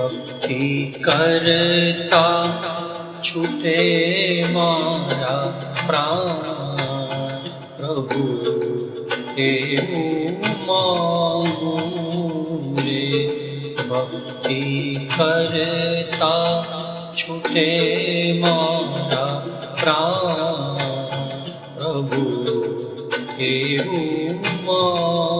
भक्ति करता, छुटे मारा प्राण। प्रभु हे मे भक्ति करता, छुटे मारा प्राण। प्रभु हे मा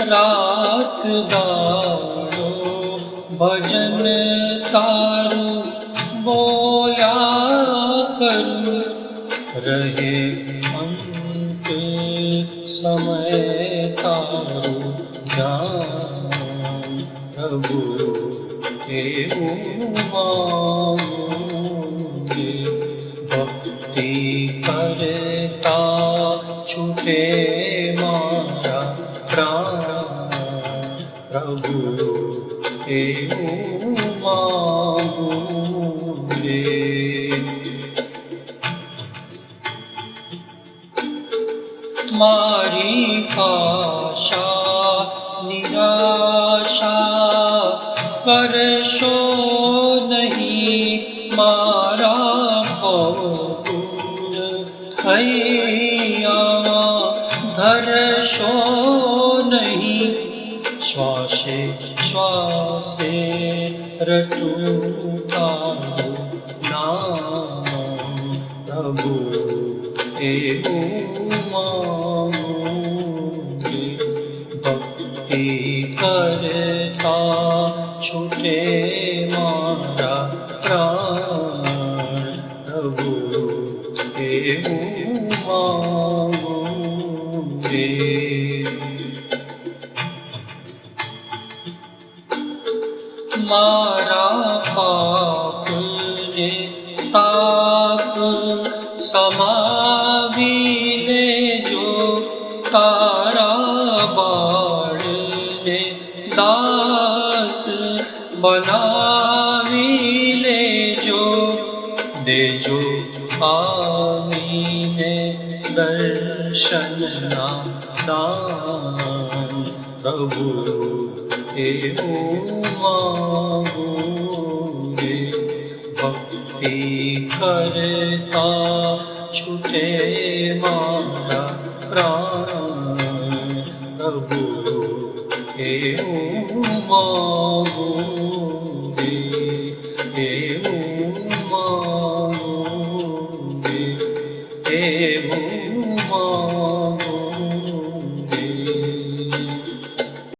रात गाओ भजन तारू बोला करूँ। रहे अंत समय तारू ज्ञान प्रभु के मांगे भक्ति करता छुटे গো হে উমা রে মারি পাশা নিরাশা করশো নহি মারা কবুল হইয়া ধরশো নহি श्वासे श्वासे रटूता नाम प्रभु एवो मामुनि भक्ति करता छुटे मारा प्राण प्रभु एवो મારા પાપને તાપ સમાવી લેજો તારા બાળને દાસ બનાવી લેજો દેજો આવીને દર્શનના દાન પ્રભુ. হে ও মাগুরে ভক্তি করতা ছুটে মারা প্রাণ। প্রভু হে ও মাগুরে হে ও মাগুরে হে ও মা